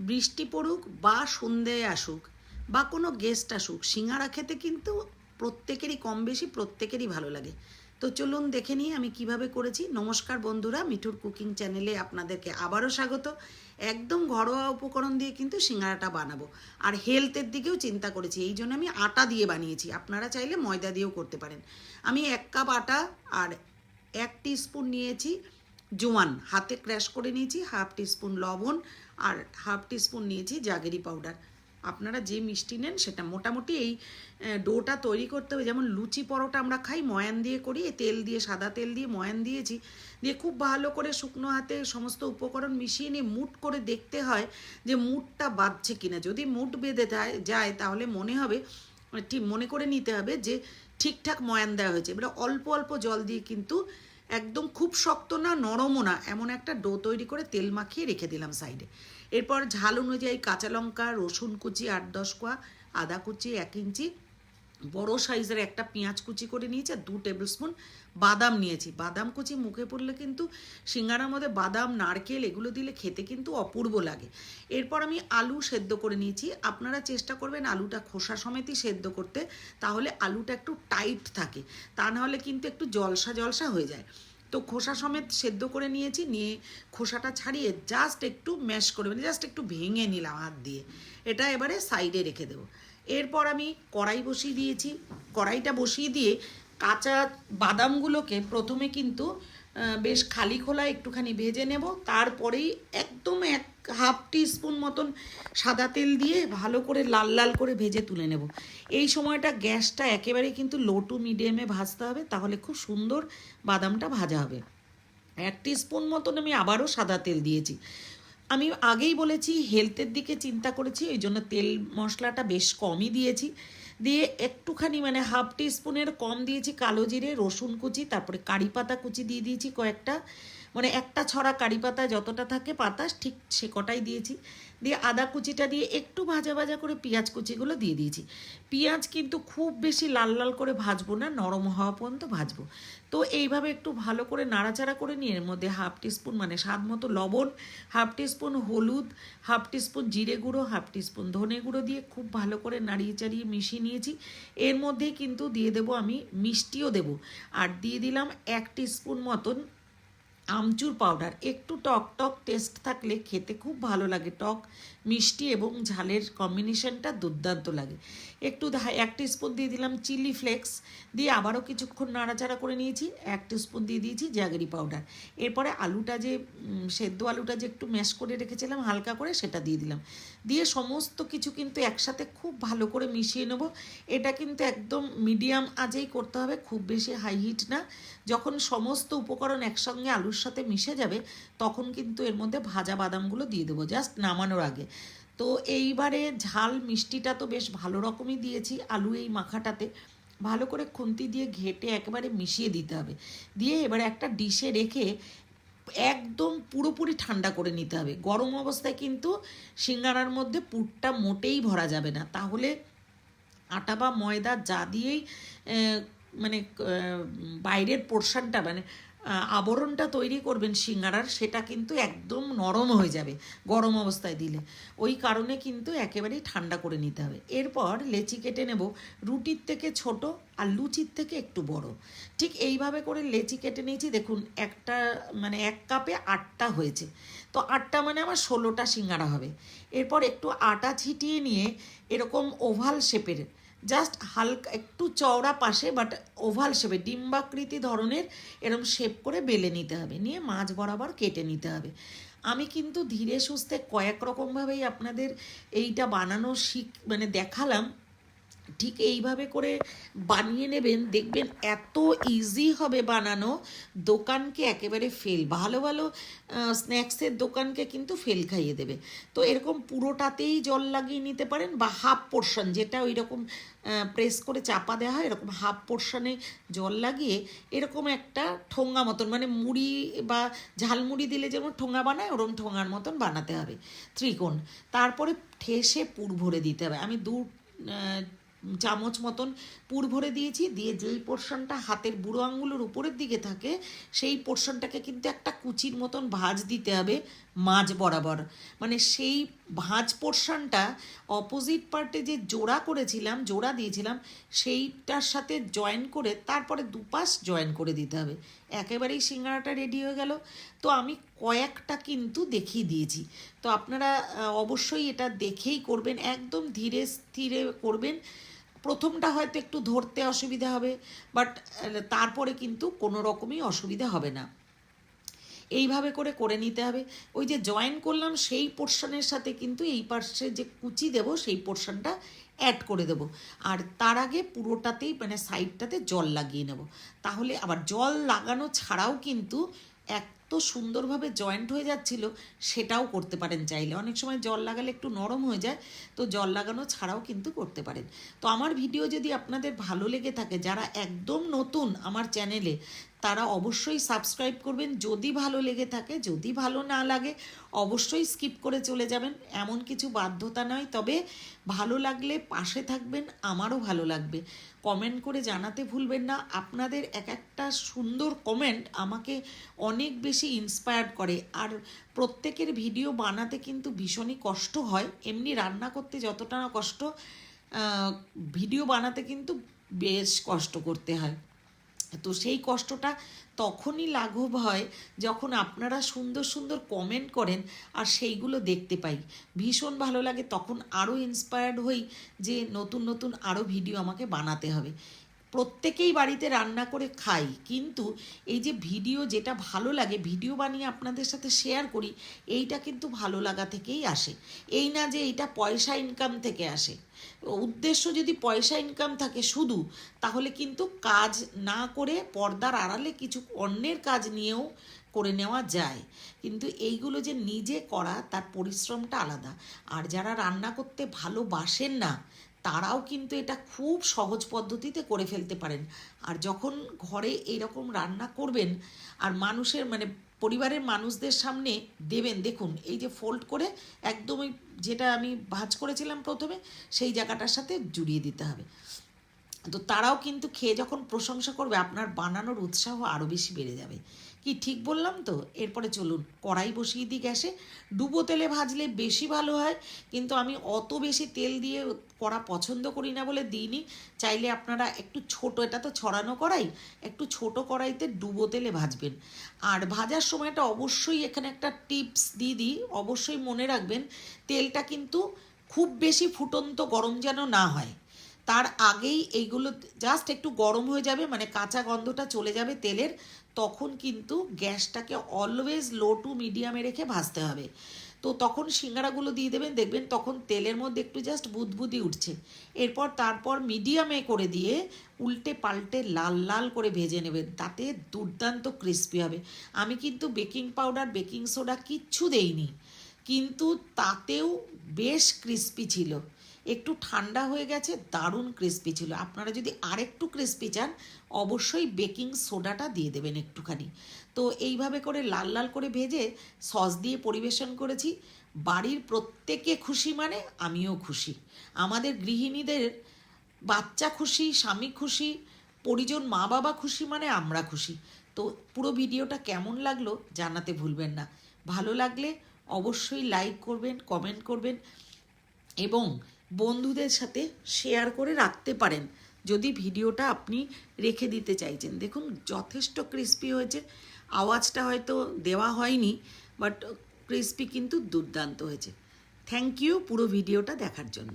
বৃষ্টি পড়ুক বা সন্ধে আসুক বা কোনো গেস্ট আসুক, সিঙ্গারা খেতে কিন্তু প্রত্যেকেরই কম বেশি প্রত্যেকেরই ভালো লাগে। তো চলুন দেখে নিই আমি কীভাবে করেছি। নমস্কার বন্ধুরা, মিঠুর কুকিং চ্যানেলে আপনাদেরকে আবারও স্বাগত। একদম ঘরোয়া উপকরণ দিয়ে কিন্তু সিঙ্গারাটা বানাবো। আর হেলথের দিকেও চিন্তা করেছি, এই জন্য আমি আটা দিয়ে বানিয়েছি। আপনারা চাইলে ময়দা দিয়েও করতে পারেন। আমি এক কাপ আটা আর এক স্পুন নিয়েছি জোয়ান, হাতে ক্র্যাশ করে নিয়েছি, হাফ টিস্পুন লবণ আর হাফ টিস্পুন নিয়েছি জাগেরি পাউডার। আপনারা যে মিষ্টি নেন, সেটা মোটামুটি এই ডোটা তৈরি করতে হবে। যেমন লুচি পরোটা আমরা খাই, ময়ান দিয়ে করি তেল দিয়ে, সাদা তেল দিয়ে ময়ান দিয়েছি। দিয়ে খুব ভালো করে শুকনো হাতে সমস্ত উপকরণ মিশিয়ে নিয়ে মুট করে দেখতে হয় যে মুটটা বাঁধছে কিনা। যদি মুট বেঁধে যায়, তাহলে মনে হবে, ঠিক মনে করে নিতে হবে যে ঠিকঠাক ময়ান দেওয়া হয়েছে। এবারে অল্প অল্প জল দিয়ে কিন্তু একদম খুব শক্ত না, নরমও না, এমন একটা ডো তৈরি করে তেল মাখিয়ে রেখে দিলাম সাইডে। এরপর ঝাল অনুযায়ী কাঁচা লঙ্কা, রসুন কুচি, আট দশ কোয়া, আদা কুচি, এক ইঞ্চি বড় সাইজের একটা পেঁয়াজ কুচি করে নিয়েছি আর দু টেবিল স্পুন বাদাম নিয়েছি। বাদাম কুচি মুখে পড়লে কিন্তু সিঙ্গারার মধ্যে বাদাম, নারকেল এগুলো দিলে খেতে কিন্তু অপূর্ব লাগে। এরপর আমি আলু সেদ্ধ করে নিয়েছি। আপনারা চেষ্টা করবেন আলুটা খোসা সমেতই সেদ্ধ করতে, তাহলে আলুটা একটু টাইট থাকে, তা নাহলে কিন্তু একটু জলসা জলসা হয়ে যায়। তো খোসা সমেত সেদ্ধ করে নিয়েছি, নিয়ে খোসাটা ছাড়িয়ে জাস্ট একটু ম্যাশ করে মানে জাস্ট একটু ভেঙে নিলাম হাত দিয়ে। এটা এবারে সাইডে রেখে দেবো। এরপর আমি কড়াই বসিয়ে দিয়েছি। কড়াইটা বসিয়ে দিয়ে কাঁচা বাদামগুলোকে প্রথমে কিন্তু বেশ খালি খোলা একটুখানি ভেজে নেব। তারপরেই একদম এক হাফ স্পুন মতন সাদা তেল দিয়ে ভালো করে লাল লাল করে ভেজে তুলে নেব। এই সময়টা গ্যাসটা একেবারে কিন্তু লো টু মিডিয়ামে ভাজতে হবে, তাহলে খুব সুন্দর বাদামটা ভাজা হবে। এক স্পুন মতন আমি আবারও সাদা তেল দিয়েছি। আমি আগেই বলেছি হেলথের দিকে চিন্তা করেছি ওই জন্য তেল মশলাটা বেশ কমই দিয়েছি। দিয়ে একটুখানি মানে হাফ টি স্পুনের কম দিয়েছি, কালো জিরে, রসুন কুচি, তারপরে কারি পাতা কুচি দিয়ে দিয়েছি কয়েকটা। মানে একটা ছড়া কারি পাতা যতটা থাকে পাতা ঠিক সে কটাই দিয়েছি। দিয়ে আদা কুচিটা দিয়ে একটু ভাজা ভাজা করে পেঁয়াজ কুচিগুলো দিয়ে দিয়েছি। পেঁয়াজ কিন্তু খুব বেশি লাল লাল করে ভাজবো না, নরম হওয়া পর্যন্ত ভাজবো। তো এইভাবে একটু ভালো করে নাড়াচাড়া করে নিয়ে এর মধ্যে হাফ টিস্পুন মানে স্বাদ মতো লবণ, হাফ টিস্পুন হলুদ, হাফ টিস্পুন জিরে গুঁড়ো, হাফ টিস্পুন ধনে গুঁড়ো দিয়ে খুব ভালো করে নাড়িয়ে চাড়িয়ে মিশিয়ে নিয়েছি। এর মধ্যেই কিন্তু দিয়ে দেবো আমি মিষ্টিও দেবো। আর দিয়ে দিলাম এক টিস্পুন মতন আমচুর পাউডার একটু টক টক টেস্ট থাকলে খেতে খুব ভালো লাগে। টক, মিষ্টি এবং ঝালের কম্বিনেশনটা দুর্দান্ত লাগে। একটু এক স্পুন দিয়ে দিলাম চিলি ফ্লেক্স দিয়ে আবারও কিছুক্ষণ নাড়াচাড়া করে নিয়েছি। এক স্পুন দিয়ে দিয়েছি জ্যাগেরি পাউডার এরপরে আলুটা যে সেদ্ধ আলুটা যে একটু ম্যাশ করে রেখেছিলাম, হালকা করে সেটা দিয়ে দিলাম। দিয়ে সমস্ত কিছু কিন্তু একসাথে খুব ভালো করে মিশিয়ে নেব। এটা কিন্তু একদম মিডিয়াম আজেই করতে হবে, খুব বেশি হাই হিট না। যখন সমস্ত উপকরণ একসঙ্গে আলুর সাথে মিশে যাবে, তখন কিন্তু এর মধ্যে ভাজা বাদামগুলো দিয়ে দেবো জাস্ট নামানোর আগে। তো এইবারে ঝাল মিষ্টিটা তো বেশ ভালো রকমই দিয়েছি, আলু এই মাখাটাতে। ভালো করে খুন্তি দিয়ে ঘেটে একেবারে মিশিয়ে দিতে হবে। দিয়ে এবারে একটা ডিশে রেখে একদম পুরোপুরি ঠান্ডা করে নিতে হবে। গরম অবস্থায় কিন্তু সিঙ্গারার মধ্যে পুরটা মোটেই ভরা যাবে না। তাহলে আটা বা ময়দা যা দিয়েই মানে বাইরের পোর্শনটা মানে আবরণটা তৈরি করবেন সিঙ্গারার, সেটা কিন্তু একদম নরম হয়ে যাবে গরম অবস্থায় দিলে। ওই কারণে কিন্তু একেবারেই ঠান্ডা করে নিতে হবে। এরপর লেচি কেটে নেব। রুটির থেকে ছোট আর লুচির থেকে একটু বড়। ঠিক এইভাবে করে লেচি কেটে নিয়েছি। দেখুন, একটা মানে এক কাপে আটটা হয়েছে। তো আটটা মানে আমার ষোলোটা সিঙ্গারা হবে। এরপর একটু আটা ছিটিয়ে নিয়ে এরকম ওভাল শেপের জাস্ট হালকা, একটু চওড়া পাশে বাট ওভাল শেপে ডিম্বাকৃতি ধরনের এরম শেপ করে বেলে নিতে হবে, নিয়ে মাছ বরাবর কেটে নিতে হবে। আমি কিন্তু ধীরে সুস্থে কয়েক রকমভাবেই আপনাদের এইটা বানানো শিখ মানে দেখালাম ঠিক এইভাবে করে বানিয়ে নেবেন, দেখবেন এত ইজি হবে বানানো। দোকানকে একেবারে ফেল ভালো ভালো স্ন্যাক্সের দোকানকে কিন্তু ফেল খাইয়ে দেবে। তো এরকম পুরোটাতেই জল লাগিয়ে নিতে পারেন বা হাফ পোর্শন যেটা ওই রকম প্রেস করে চাপা দেওয়া হয়, এরকম হাফ পোর্শনে জল লাগিয়ে এরকম একটা ঠোঙ্গা মতন মানে মুড়ি বা ঝালমুড়ি দিলে যেমন ঠোঙ্গা বানায় ওরকম ঠোঙার মতন বানাতে হবে। ত্রিকোণ। তারপরে ঠেসে পুর ভরে দিতে হবে। আমি দু চামচ মতন পুর ভরে দিয়েছি। দিয়ে যেই পোর্শনটা হাতের বুড়ো আঙুলের উপরের দিকে থাকে, সেই পোর্শনটাকে কিন্তু একটা কুচির মতন ভাজ দিতে হবে মাঝ বরাবর। মানে সেই ভাঁজ পোর্শনটা অপোজিট পার্টে যে জোড়া করেছিলাম, জোড়া দিয়েছিলাম, সেইটার সাথে জয়েন করে তারপরে দুপাশ জয়েন করে দিতে হবে। একেবারেই সিঙ্গারাটা রেডি হয়ে গেল। তো আমি কয়েকটা কিন্তু দেখিয়ে দিয়েছি। তো আপনারা অবশ্যই এটা দেখেই করবেন, একদম ধীরে স্থিরে করবেন। প্রথমটা হয়তো একটু ধরতে অসুবিধা হবে বাট তারপরে কিন্তু কোনো রকমই অসুবিধা হবে না। এইভাবে করে করে নিতে হবে। ওই যে জয়েন করলাম, সেই পোর্শনের সাথে কিন্তু এই পাশে যে কুচি দেব, সেই পোর্শনটা অ্যাড করে দেব। আর তার আগে পুরোটাতেই মানে সাইডটাতে জল লাগিয়ে নেব। তাহলে আবার জল লাগানো ছাড়াও কিন্তু এত সুন্দরভাবে জয়েন্ট হয়ে যাচ্ছিল, সেটাও করতে পারেন চাইলে। অনেক সময় জল লাগালে একটু নরম হয়ে যায়, তো জল লাগানো ছাড়াও কিন্তু করতে পারেন। তো আমার ভিডিও যদি আপনাদের ভালো লেগে থাকে, যারা একদম নতুন আমার চ্যানেলে তারা অবশ্যই সাবস্ক্রাইব করবেন। যদি ভালো লেগে থাকে, যদি ভালো না লাগে, অবশ্যই স্কিপ করে চলে যাবেন। এমন কিছু বাধ্যতা নয়, তবে ভালো লাগলে পাশে থাকবেন, আমারও ভালো লাগবে। কমেন্ট করে জানাতে ভুলবেন না। আপনাদের এক একটা সুন্দর কমেন্ট আমাকে অনেক বেশি ইন্সপায়ার্ড করে। আর প্রত্যেকের ভিডিও বানাতে কিন্তু ভীষণই কষ্ট হয়। এমনি রান্না করতে যতটা না কষ্ট ভিডিও বানাতে কিন্তু বেশ কষ্ট করতে হয়। তো সেই কষ্টটা তখনই লাঘব হয় যখন আপনারা সুন্দর সুন্দর কমেন্ট করেন আর সেইগুলো দেখতে পাই। ভীষণ ভালো লাগে, তখন আরও ইন্সপায়ার্ড হই যে নতুন নতুন আরও ভিডিও আমাকে বানাতে হবে। প্রত্যেকেই বাড়িতে রান্না করে খাই। কিন্তু এই যে ভিডিও যেটা ভালো লাগে, ভিডিও বানিয়ে আপনাদের সাথে শেয়ার করি, এইটা কিন্তু ভালো লাগা থেকেই আসে। এই না যে এইটা পয়সা ইনকাম থেকে আসে। উদ্দেশ্য যদি পয়সা ইনকাম থাকে শুধু, তাহলে কিন্তু কাজ না করে পর্দার আড়ালে কিছু অন্যের কাজ নিয়েও করে নেওয়া যায়। কিন্তু এইগুলো যে নিজে করা, তার পরিশ্রমটা আলাদা। আর যারা রান্না করতে ভালোবাসেন না তারাও কিন্তু এটা খুব সহজ পদ্ধতিতে করে ফেলতে পারেন। আর যখন ঘরে এইরকম রান্না করবেন, আর মানুষের মানে পরিবারের মানুষদের সামনে দেবেন, দেখুন, এই যে ফোল্ড করে একদমই যেটা আমি ভাজ করেছিলাম প্রথমে, সেই জায়গাটার সাথে জুড়িয়ে দিতে হবে। তো তারাও কিন্তু খেয়ে যখন প্রশংসা করবে, আপনার বানানোর উৎসাহ আরও বেশি বেড়ে যাবে। কি ঠিক বললাম তো? এরপরে চলুন, কড়াই বসিয়ে দিই গ্যাসে। ডুবো তেলে ভাজলে বেশি ভালো হয়, কিন্তু আমি অত বেশি তেল দিয়ে করা পছন্দ করি না বলে দিইনি। চাইলে আপনারা একটু ছোট, এটা তো ছড়ানো কড়াই একটু ছোট কড়াইতে ডুবো তেলে ভাজবেন। আর ভাজার সময়টা অবশ্যই এখানে একটা টিপস দিয়ে দিই, অবশ্যই মনে রাখবেন, তেলটা কিন্তু খুব বেশি ফুটন্ত গরম যেন না হয়। তার আগেই এইগুলো জাস্ট একটু গরম হয়ে যাবে মানে কাঁচা গন্ধটা চলে যাবে তেলের, তখন কিন্তু গ্যাসটাকে অলওয়েজ লো টু মিডিয়ামে রেখে ভাজতে হবে। তো তখন সিঙ্গারাগুলো দিয়ে দেবেন, দেখবেন তখন তেলের মধ্যে একটু জাস্ট বুদবুদি উঠছে। এরপর তারপর মিডিয়ামে করে দিয়ে উল্টে পাল্টে লাল লাল করে ভেজে নেবেন, তাতে দুর্দান্ত ক্রিস্পি হবে। আমি কিন্তু বেকিং পাউডার বেকিং সোডা কিচ্ছু দেইনি, কিন্তু তাতেও বেশ ক্রিস্পি ছিল। একটু ঠান্ডা হয়ে গেছে, দারুণ ক্রিস্পি ছিল। আপনারা যদি আরেকটু ক্রিস্পি চান, অবশ্যই বেকিং সোডাটা দিয়ে দেবেন একটুখানি। তো এইভাবে করে লাল লাল করে ভেজে সস দিয়ে পরিবেশন করেছি। বাড়ির প্রত্যেকে খুশি মানে আমিও খুশি। আমাদের গৃহিণীদের বাচ্চা খুশি, স্বামী খুশি, পরিজন মা বাবা খুশি মানে আমরা খুশি। তো পুরো ভিডিওটা কেমন লাগল জানাতে ভুলবেন না। ভালো লাগলে অবশ্যই লাইক করবেন, কমেন্ট করবেন এবং বন্ধুদের সাথে শেয়ার করে রাখতে পারেন। যদি ভিডিওটা আপনি রেখে দিতে চাইছেন। দেখুন, যথেষ্ট ক্রিস্পি হয়েছে। আওয়াজটা হয়তো দেওয়া হয়নি বাট ক্রিস্পি কিন্তু দুর্দান্ত হয়েছে। থ্যাংক ইউ পুরো ভিডিওটা দেখার জন্য।